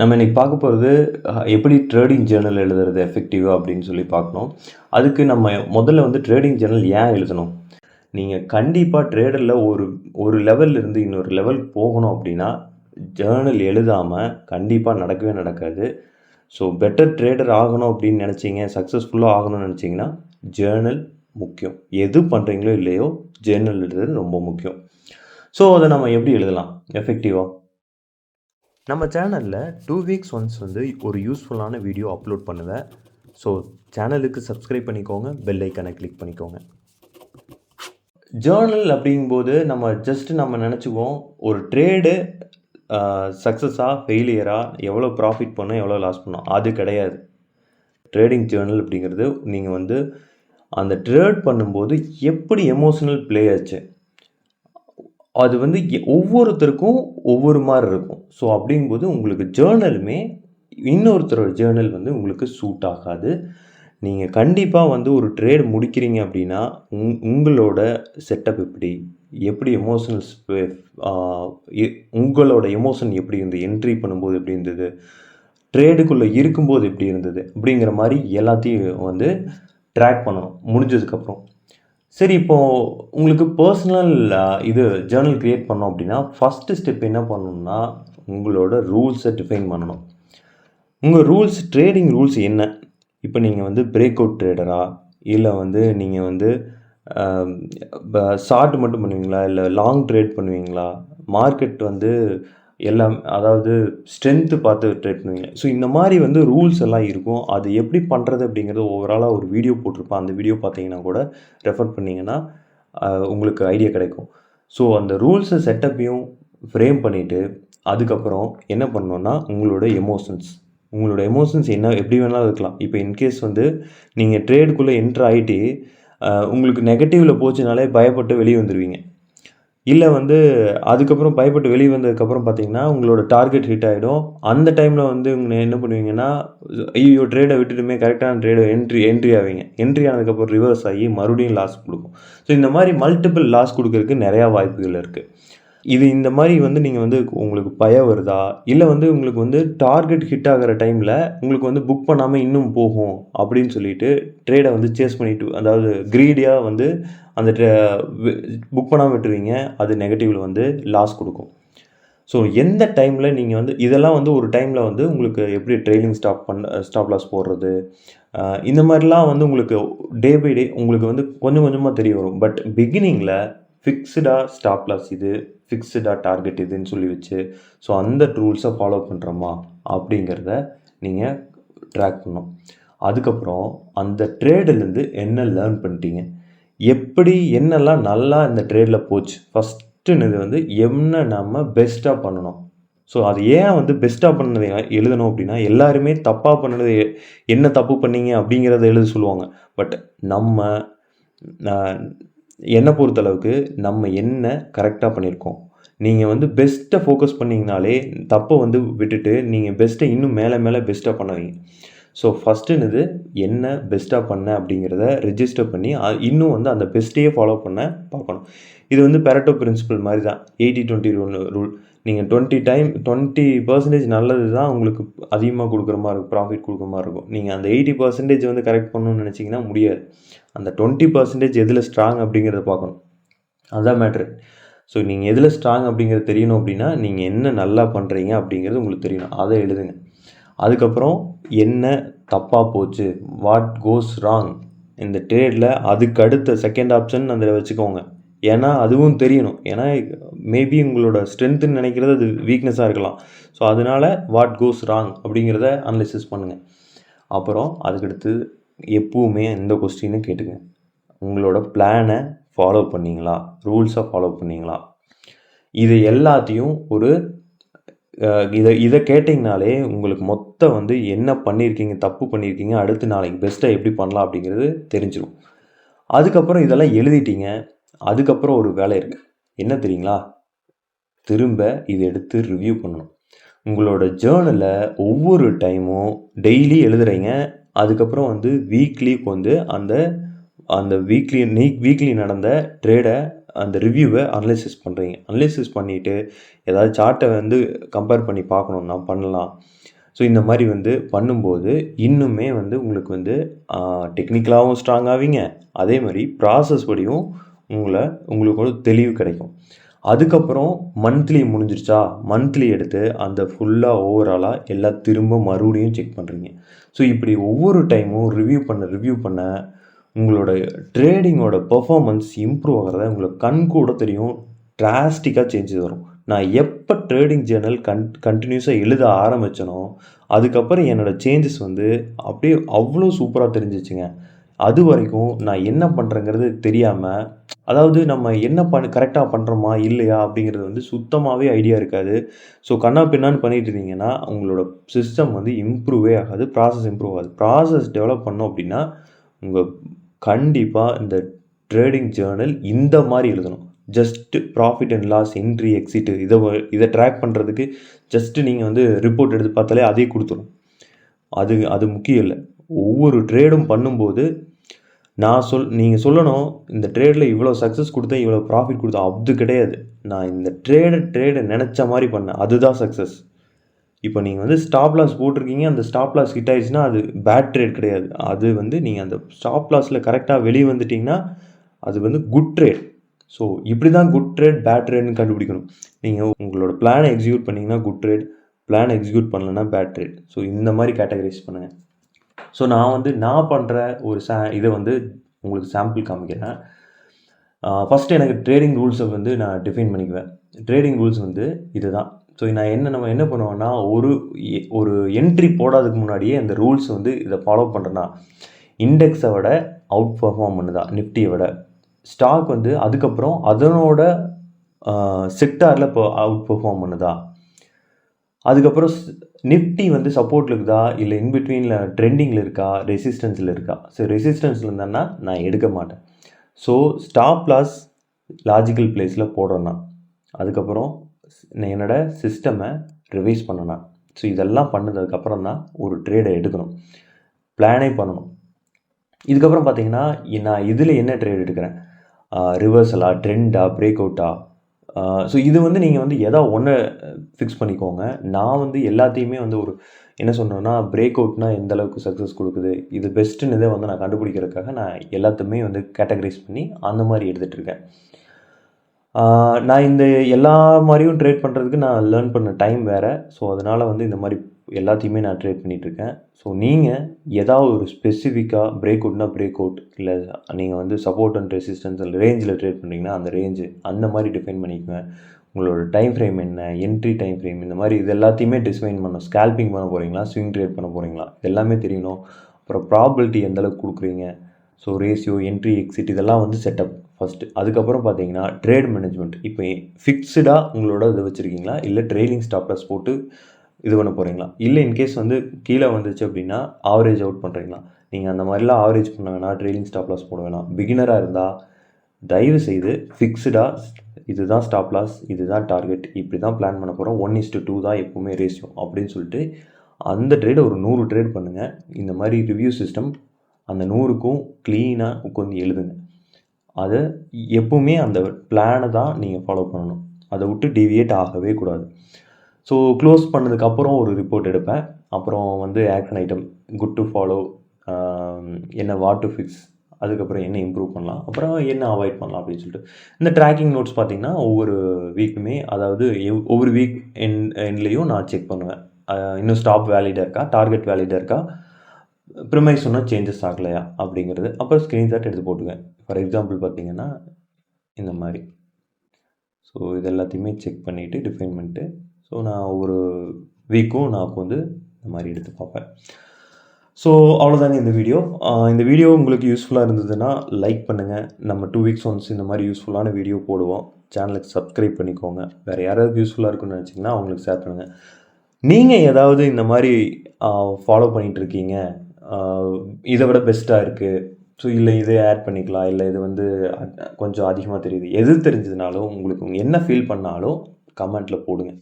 நம்ம இன்றைக்கி பார்க்க போகிறது எப்படி ட்ரேடிங் ஜேர்னல் எழுதுறது எஃபெக்டிவாக அப்படின்னு சொல்லி பார்க்கணும். அதுக்கு நம்ம முதல்ல வந்து ட்ரேடிங் ஜேர்னல் ஏன் எழுதணும்? நீங்கள் கண்டிப்பாக ட்ரேடரில் ஒரு ஒரு லெவல்லேருந்து இன்னொரு லெவல் போகணும் அப்படின்னா ஜேர்னல் எழுதாமல் கண்டிப்பாக நடக்கவே நடக்காது. ஸோ பெட்டர் ட்ரேடர் ஆகணும் அப்படின்னு நினச்சிங்க சக்ஸஸ்ஃபுல்லாக ஆகணும்னு நினச்சிங்கன்னா ஜேர்னல் முக்கியம். எது பண்ணுறீங்களோ இல்லையோ ஜேர்னல் எழுதுறது ரொம்ப முக்கியம். ஸோ அதை நம்ம எப்படி எழுதலாம்? எஃபெக்டிவாக நம்ம சேனலில் டூ வீக்ஸ் ஒன்ஸ் வந்து ஒரு யூஸ்ஃபுல்லான வீடியோ அப்லோட் பண்ணுவேன். ஸோ சேனலுக்கு சப்ஸ்கிரைப் பண்ணிக்கோங்க பெல் ஐக்கனை கிளிக் பண்ணிக்கோங்க. ஜேர்னல் அப்படிங்கும்போது நம்ம ஜஸ்ட்டு நம்ம நினச்சிக்குவோம் ஒரு ட்ரேடு சக்ஸஸாக ஃபெயிலியராக எவ்வளோ ப்ராஃபிட் பண்ணோம் எவ்வளோ லாஸ் பண்ணோம் அது கிடையாது. ட்ரேடிங் ஜேர்னல் அப்படிங்கிறது நீங்கள் வந்து அந்த ட்ரேட் பண்ணும்போது எப்படி எமோஷனல் ப்ளே ஆச்சு? அது வந்து எ- ஒவ்வொருத்தருக்கும் ஒவ்வொரு மாதிரி இருக்கும். ஸோ அப்படிங்கும்போது உங்களுக்கு ஜேர்னலுமே இன்னொருத்தரோட ஜேர்னல் வந்து உங்களுக்கு சூட் ஆகாது. நீங்கள் கண்டிப்பாக வந்து ஒரு ட்ரேட் முடிக்கிறீங்க அப்படின்னா உங் உங்களோட செட்டப் எப்படி எப்படி எமோஷனல்ஸ் உங்களோட எமோஷன் எப்படி இருந்தது என்ட்ரி பண்ணும்போது எப்படி இருந்தது ட்ரேடுக்குள்ளே இருக்கும்போது எப்படி இருந்தது அப்படிங்கிற மாதிரி எல்லாத்தையும் வந்து ட்ராக் பண்ணணும். முடிஞ்சதுக்கப்புறம். சரி இப்போது உங்களுக்கு பர்சனல் இது ஜேர்னல் க்ரியேட் பண்ணோம் அப்படின்னா ஃபஸ்ட்டு ஸ்டெப் என்ன பண்ணணும்னா உங்களோட ரூல்ஸை டிஃபைன் பண்ணணும். உங்கள் ரூல்ஸ் ட்ரேடிங் ரூல்ஸ் என்ன? இப்போ நீங்கள் வந்து பிரேக் அவுட் ட்ரேடரா இல்லை வந்து நீங்கள் வந்து ஷார்ட் மட்டும் பண்ணுவீங்களா? இல்லை லாங் ட்ரேட் பண்ணுவீங்களா? மார்க்கெட் வந்து எல்லாம் அதாவது ஸ்ட்ரென்த்து பார்த்து ட்ரேட் பண்ணுவீங்க. ஸோ இந்த மாதிரி வந்து ரூல்ஸ் எல்லாம் இருக்கும். அது எப்படி பண்ணுறது அப்படிங்கிறது ஓவராலாக ஒரு வீடியோ போட்டிருப்பேன். அந்த வீடியோ பார்த்தீங்கன்னா கூட ரெஃபர் பண்ணிங்கன்னா உங்களுக்கு ஐடியா கிடைக்கும். ஸோ அந்த ரூல்ஸை செட்டப்பையும் ஃப்ரேம் பண்ணிவிட்டு அதுக்கப்புறம் என்ன பண்ணோன்னா உங்களோட எமோஷன்ஸ் உங்களோட எமோஷன்ஸ் என்ன எப்படி வேணாலும் இருக்கலாம். இப்போ இன்கேஸ் வந்து நீங்கள் ட்ரேடுக்குள்ளே என்ட்ரு ஆகிட்டு உங்களுக்கு நெகட்டிவில் போச்சுனாலே பயப்பட்டு வெளியே வந்துடுவீங்க இல்லை வந்து அதுக்கப்புறம் பயப்பட்டு வெளியே வந்ததுக்கப்புறம் பார்த்தீங்கன்னா உங்களோட டார்கெட் ஹிட் ஆகிடும் அந்த டைமில் வந்து உங்களை என்ன பண்ணுவீங்கன்னா ஐயோ ட்ரேடை விட்டுட்டுமே கரெக்டான ட்ரேடை என்ட்ரி என்ட்ரி ஆவீங்க. என்ட்ரி ஆனதுக்கப்புறம் ரிவர்ஸ் ஆகி மறுபடியும் லாஸ் கொடுக்கும். ஸோ இந்த மாதிரி மல்டிபிள் லாஸ் கொடுக்கறதுக்கு நிறையா வாய்ப்புகள் இருக்குது இது இந்த மாதிரி வந்து நீங்கள் வந்து உங்களுக்கு பயம் வருதா? இல்லை வந்து உங்களுக்கு வந்து டார்கெட் ஹிட் ஆகிற டைமில் உங்களுக்கு வந்து புக் பண்ணாமல் இன்னும் போகும் அப்படின்னு சொல்லிட்டு ட்ரேடை வந்து சேஸ் பண்ணிட்டு அதாவது க்ரீடியாக வந்து அந்த புக் பண்ணாமல் விட்டுருவீங்க. அது நெகட்டிவில் வந்து லாஸ் கொடுக்கும். ஸோ எந்த டைமில் நீங்கள் வந்து இதெல்லாம் வந்து ஒரு டைமில் வந்து உங்களுக்கு எப்படி ட்ரெயிலிங் ஸ்டாப் பண்ண ஸ்டாப் லாஸ் போடுறது? இந்த மாதிரிலாம் வந்து உங்களுக்கு டே பை டே உங்களுக்கு வந்து கொஞ்சம் கொஞ்சமாக தெரிய வரும். பட் பிகினிங்கில் ஃபிக்ஸ்டாக ஸ்டாப் லாஸ் இது ஃபிக்ஸ்டாக டார்கெட் இதுன்னு சொல்லி வச்சு ஸோ அந்த ரூல்ஸை ஃபாலோ பண்ணுறோமா அப்படிங்கிறத நீங்கள் ட்ராக் பண்ணணும். அதுக்கப்புறம் அந்த ட்ரேடுலேருந்து என்ன லேர்ன் பண்ணிட்டீங்க? எப்படி என்னெல்லாம் நல்லா இந்த ட்ரேடில் போச்சு? ஃபஸ்ட்டுன்னு வந்து என்ன நம்ம பெஸ்ட்டாக பண்ணணும்? ஸோ அது ஏன் வந்து பெஸ்ட்டாக பண்ணதை எழுதணும் அப்படின்னா எல்லாருமே தப்பாக பண்ணது என்ன தப்பு பண்ணீங்க அப்படிங்கிறத எழுத சொல்லுவாங்க. பட் நம்ம என்னை பொறுத்தளவுக்கு நம்ம என்ன கரெக்டாக பண்ணியிருக்கோம்? நீங்கள் வந்து பெஸ்ட்டை ஃபோக்கஸ் பண்ணிங்கனாலே தப்பை வந்து விட்டுட்டு நீங்கள் பெஸ்ட்டை இன்னும் மேலே மேலே பெஸ்ட்டாக பண்ணுவீங்க ஸோ ஃபஸ்ட்டுன்னு என்ன பெஸ்ட்டாக பண்ண அப்படிங்கிறத ரிஜிஸ்டர் பண்ணி இன்னும் வந்து அந்த பெஸ்ட்டையே ஃபாலோ பண்ண பார்க்கணும். இது வந்து பெரட்டோ பிரின்சிபல் மாதிரி தான் எயிட்டி டுவெண்ட்டி ரூல் ரூல் நீங்கள் டுவெண்ட்டி டைம் டுவெண்ட்டி பர்சன்டேஜ் நல்லது தான் உங்களுக்கு அதிகமாக கொடுக்குற மாதிரி இருக்கும் ப்ராஃபிட் கொடுக்குற மாதிரி இருக்கும். நீங்கள் அந்த எயிட்டி பர்சன்டேஜ் வந்து கரெக்ட் பண்ணணும்னு நினச்சிங்கன்னா முடியாது. அந்த டுவெண்ட்டி பர்சன்டேஜ் எதில் ஸ்ட்ராங் அப்படிங்கிறத பார்க்கணும். அதுதான் மேட்ரு ஸோ நீங்கள் எதில் ஸ்ட்ராங் அப்படிங்கிறது தெரியணும் அப்படின்னா நீங்கள் என்ன நல்லா பண்ணுறீங்க அப்படிங்கிறது உங்களுக்கு தெரியணும். அதை எழுதுங்க. அதுக்கப்புறம் என்ன தப்பாக போச்சு? வாட் கோஸ் ராங் இந்த ட்ரேடில் அதுக்கு அடுத்த செகண்ட் ஆப்ஷன் அதில் வச்சுக்கோங்க. ஏன்னா அதுவும் தெரியணும். ஏன்னா மேபி உங்களோட ஸ்ட்ரென்த்துன்னு நினைக்கிறது அது வீக்னஸாக இருக்கலாம். ஸோ அதனால வாட் கோஸ் ராங் அப்படிங்கிறத அனலிசிஸ் பண்ணுங்கள் அப்புறம் அதுக்கடுத்து எப்பவுமே இந்த கொஸ்டினும் கேட்டுங்க உங்களோட பிளானை ஃபாலோ பண்ணிங்களா? ரூல்ஸை ஃபாலோ பண்ணீங்களா? இது எல்லாத்தையும் ஒரு இதை இதை கேட்டிங்கனாலே உங்களுக்கு மொத்தம் வந்து என்ன பண்ணியிருக்கீங்க தப்பு பண்ணியிருக்கீங்க அடுத்து நாளைக்கு பெஸ்ட்டாக எப்படி பண்ணலாம் அப்படிங்கிறது தெரிஞ்சிடும் அதுக்கப்புறம் இதெல்லாம் எழுதிட்டீங்க. அதுக்கப்புறம் ஒரு வேலை இருக்குது என்ன தெரியுங்களா? திரும்ப இதை எடுத்து ரிவ்யூ பண்ணணும். உங்களோட ஜேர்னலை ஒவ்வொரு டைமும் டெய்லி எழுதுறீங்க. அதுக்கப்புறம் வந்து வீக்லி வந்து அந்த அந்த வீக்லி நீ வீக்லி நடந்த ட்ரேடை அந்த ரிவ்யூவை அனலைசிஸ் பண்ணுறீங்க அனலைசிஸ் பண்ணிவிட்டு ஏதாவது சார்ட்டை வந்து கம்பேர் பண்ணி பார்க்கணுன்னா பண்ணலாம். ஸோ இந்த மாதிரி வந்து பண்ணும்போது இன்னுமே வந்து உங்களுக்கு வந்து டெக்னிக்கலாகவும் ஸ்ட்ராங் ஆவீங்க. அதே மாதிரி ப்ராசஸ் படியும் உங்களை உங்களுக்கு ஒரு தெளிவு கிடைக்கும். அதுக்கப்புறம் மந்த்லி முடிஞ்சிருச்சா? மந்த்லி எடுத்து அந்த ஃபுல்லாக ஓவராலாக எல்லாம் திரும்ப மறுபடியும் செக் பண்ணுறீங்க ஸோ இப்படி ஒவ்வொரு டைமும் ரிவ்யூ பண்ண ரிவ்யூ பண்ண உங்களோட ட்ரேடிங்கோட பர்ஃபாமன்ஸ் இம்ப்ரூவ் ஆகிறத உங்களுக்கு கண் கூட தெரியும். டிராஸ்டிக்காக சேஞ்சஸ் வரும். நான் எப்போ ட்ரேடிங் ஜேர்னல் கன் கண்டினியூஸாக எழுத ஆரம்பித்தனோ அதுக்கப்புறம் என்னோடய சேஞ்சஸ் வந்து அப்படியே அவ்வளோ சூப்பராக தெரிஞ்சிச்சுங்க. அது வரைக்கும் நான் என்ன பண்ணுறேங்கிறது தெரியாமல் அதாவது நம்ம என்ன பண்ண கரெக்டாக பண்ணுறோமா இல்லையா அப்படிங்கிறது வந்து சுத்தமாகவே ஐடியா இருக்காது. ஸோ கண்ணா பின்னான்னு பண்ணிட்டு இருந்தீங்கன்னா உங்களோட சிஸ்டம் வந்து இம்ப்ரூவே ஆகாது ப்ராசஸ் இம்ப்ரூவ் ஆகாது. ப்ராசஸ் டெவலப் பண்ணோம் அப்படின்னா உங்கள் கண்டிப்பாக இந்த ட்ரேடிங் ஜேர்னல் இந்த மாதிரி எழுதணும். Just profit and loss entry exit இதை இதை ட்ராக் பண்ணுறதுக்கு ஜஸ்ட்டு நீங்கள் வந்து ரிப்போர்ட் எடுத்து பார்த்தாலே அதே கொடுத்துரும். அது அது முக்கியம் இல்லை. ஒவ்வொரு ட்ரேடும் பண்ணும்போது நான் சொல் நீங்கள் சொல்லணும் இந்த ட்ரேடில் இவ்வளோ சக்ஸஸ் கொடுத்தேன் இவ்வளோ ப்ராஃபிட் கொடுத்தேன் அது கிடையாது. நான் இந்த ட்ரேடை ட்ரேடை நினச்ச மாதிரி பண்ணேன் அதுதான் சக்ஸஸ் இப்போ நீங்கள் வந்து ஸ்டாப் லாஸ் போட்டிருக்கீங்க அந்த ஸ்டாப் லாஸ் ஹிட் ஆயிடுச்சுன்னா அது பேட் ட்ரேட் கிடையாது. அது வந்து நீங்கள் அந்த ஸ்டாப் லாஸில் கரெக்டாக வெளியே வந்துட்டிங்கன்னா அது வந்து குட் ட்ரேட் ஸோ இப்படி தான் குட் ட்ரேட் பேட் ட்ரேட்னு கண்டுபிடிக்கணும். நீங்கள் உங்களோட பிளானை எக்ஸிக்யூட் பண்ணிங்கன்னா குட் ட்ரேட் பிளான் எக்ஸிக்யூட் பண்ணலன்னா பேட் ட்ரேட் ஸோ இந்த மாதிரி கேட்டகரைஸ் பண்ணுங்கள் ஸோ நான் வந்து நான் பண்ணுற ஒரு சா இதை வந்து உங்களுக்கு சாம்பிள் காமிக்கிறேன். ஃபஸ்ட்டு எனக்கு ட்ரேடிங் ரூல்ஸை வந்து நான் டிஃபைன் பண்ணிக்குவேன். ட்ரேடிங் ரூல்ஸ் வந்து இதுதான். ஸோ நான் என்ன நம்ம என்ன பண்ணுவோன்னா ஒரு ஒரு என்ட்ரி போடாததுக்கு முன்னாடியே அந்த ரூல்ஸ் வந்து இதை ஃபாலோ பண்ணுறேன்னா இண்டெக்ஸை விட அவுட் பர்ஃபார்ம் பண்ணுதா நிஃப்டியை விட. ஸ்டாக் வந்து அதுக்கப்புறம் அதனோட செக்டாரில் இப்போ அவுட் பெர்ஃபார்ம் பண்ணுதா. அதுக்கப்புறம் நிஃப்டி வந்து சப்போர்ட்டில் இருக்குதா? இல்லை இன்பிட்வீனில் ட்ரெண்டிங்கில் இருக்கா? ரெசிஸ்டன்ஸில் இருக்கா? ஸோ ரெசிஸ்டன்ஸில் இருந்தேன்னா நான் எடுக்க மாட்டேன். ஸோ ஸ்டாப் லாஸ் லாஜிக்கல் பிளேஸில் போடுறேன்னா அதுக்கப்புறம் நான் என்னோட சிஸ்டமை ரிவைஸ் பண்ணணும் ஸோ இதெல்லாம் பண்ணதுக்கப்புறம் தான் ஒரு ட்ரேடை எடுக்கணும். பிளானே பண்ணணும். இதுக்கப்புறம் பார்த்தீங்கன்னா நான் இதில் என்ன ட்ரேட் எடுக்கிறேன்? ரிவர்சலா ட்ரெண்டா பிரேக் அவுட்டா ஸோ இது வந்து நீங்கள் வந்து எதா ஒன்று ஃபிக்ஸ் பண்ணிக்கோங்க. நான் வந்து எல்லாத்தையுமே வந்து ஒரு என்ன சொன்னேன்னா பிரேக் அவுட்னா எந்த அளவுக்கு சக்ஸஸ் கொடுக்குது இது பெஸ்ட்டுன்னு இதை வந்து நான் கண்டுபிடிக்கிறதுக்காக நான் எல்லாத்தையுமே வந்து கேட்டகரைஸ் பண்ணி அந்த மாதிரி எடுத்துகிட்டு இருக்கேன். நான் இந்த எல்லா மாதிரியும் ட்ரேட் பண்ணுறதுக்கு நான் லேர்ன் பண்ண டைம் வேறு. ஸோ அதனால் வந்து இந்த மாதிரி எல்லாத்தையுமே நான் ட்ரேட் பண்ணிகிட்ருக்கேன் ஸோ நீங்கள் ஏதாவது ஒரு ஸ்பெசிஃபிக்காக பிரேக் அவுட்னா பிரேக் அவுட் இல்லை நீங்கள் வந்து சப்போர்ட் அண்ட் ரெசிஸ்டன்ஸ் ரேஞ்சில் ட்ரேட் பண்ணுறீங்கன்னா அந்த ரேஞ்சு அந்த மாதிரி டிஃபைன் பண்ணிக்கோங்க. உங்களோட டைம் ஃப்ரேம் என்ன என்ட்ரி டைம் ஃப்ரேம் இந்த மாதிரி இது எல்லாத்தையுமே டிசைன் பண்ணணும் ஸ்கேல்பிங் பண்ண போகிறீங்களா ஸ்விங் ட்ரேட் பண்ண போகிறீங்களா எல்லாமே தெரியணும். அப்புறம் ப்ராபிலிட்டி எந்தளவுக்கு கொடுக்குறீங்க ஸோ ரேஷியோ என்ட்ரி எக்ஸிட் இதெல்லாம் வந்து செட்டப் ஃபஸ்ட்டு அதுக்கப்புறம் பார்த்தீங்கன்னா ட்ரேட் மேனேஜ்மெண்ட் இப்போ ஃபிக்ஸ்டாக உங்களோட இது வச்சுருக்கீங்களா இல்லை ட்ரெய்லிங் ஸ்டாப்லஸ் போட்டு இது பண்ண போகிறீங்களா இல்லை இன்கேஸ் வந்து கீழே வந்துச்சு அப்படின்னா ஆவரேஜ் அவுட் பண்ணுறீங்களா நீங்கள் அந்த மாதிரிலாம் ஆவரேஜ் பண்ண வேணாம் ட்ரெயிலிங் ஸ்டாப் லாஸ் போட வேணாம். பிகினராக இருந்தால் தயவு செய்து ஃபிக்ஸ்டாக இதுதான் ஸ்டாப் லாஸ் இதுதான் டார்கெட் இப்படி தான் பிளான் பண்ண போகிறோம் ஒன் இஸ்டு டூ தான் எப்போவுமே ரேஷியோ அப்படின்னு சொல்லிட்டு அந்த ட்ரேடை ஒரு நூறு ட்ரேட் பண்ணுங்கள் இந்த மாதிரி ரிவ்யூ சிஸ்டம் அந்த நூறுக்கும் க்ளீனாக உட்காந்து எழுதுங்க. அதை எப்பவுமே அந்த பிளானை தான் நீங்கள் ஃபாலோ பண்ணணும். அதை விட்டு டிவியேட் ஆகவே கூடாது. ஸோ க்ளோஸ் பண்ணதுக்கப்புறம் ஒரு ரிப்போர்ட் எடுப்பேன். அப்புறம் வந்து action item good to follow என்ன வாட் டு ஃபிக்ஸ் அதுக்கப்புறம் என்ன இம்ப்ரூவ் பண்ணலாம் அப்புறம் என்ன அவாய்ட் பண்ணலாம் அப்படின்னு சொல்லிட்டு. இந்த ட்ராக்கிங் நோட்ஸ் பார்த்திங்கன்னா ஒவ்வொரு வீக்குமே அதாவது எவ்- ஒவ்வொரு வீக் என் எண்ட்லேயும் நான் செக் பண்ணுவேன். இன்னும் ஸ்டாப் வேலிடாக இருக்கா டார்கெட் வேலிடாக இருக்கா ப்ரிமைஸ் சொன்னால் சேஞ்சஸ் ஆகலையா அப்படிங்கிறது. அப்புறம் ஸ்க்ரீன்ஷாட் எடுத்து போட்டுக்குவேன். ஃபார் எக்ஸாம்பிள் பார்த்தீங்கன்னா இந்த மாதிரி. ஸோ இது எல்லாத்தையுமே செக் பண்ணிவிட்டு டிஃபைன் பண்ணிட்டு ஸோ நான் ஒரு வீக்கும் நான் வந்து இந்த மாதிரி எடுத்து பார்ப்பேன். ஸோ அவ்வளோதாங்க இந்த வீடியோ இந்த வீடியோ உங்களுக்கு யூஸ்ஃபுல்லாக இருந்ததுன்னா லைக் பண்ணுங்கள் நம்ம டூ வீக்ஸ் ஒன்ஸ் இந்த மாதிரி யூஸ்ஃபுல்லான வீடியோ போடுவோம். சேனலுக்கு சப்ஸ்கிரைப் பண்ணிக்கோங்க. வேறு யாராவது யூஸ்ஃபுல்லாக இருக்குன்னு நினச்சிங்கன்னா அவங்களுக்கு ஷேர் பண்ணுங்கள் நீங்கள் ஏதாவது இந்த மாதிரி ஃபாலோ பண்ணிகிட்ருக்கீங்க இதை விட பெஸ்ட்டாக இருக்குது ஸோ இல்லை இதை ஆட் பண்ணிக்கலாம். இல்லை இது வந்து கொஞ்சம் அதிகமாக தெரியுது. எது தெரிஞ்சதுனாலும் உங்களுக்கு என்ன ஃபீல் பண்ணாலும் கமெண்ட்டில் போடுங்க.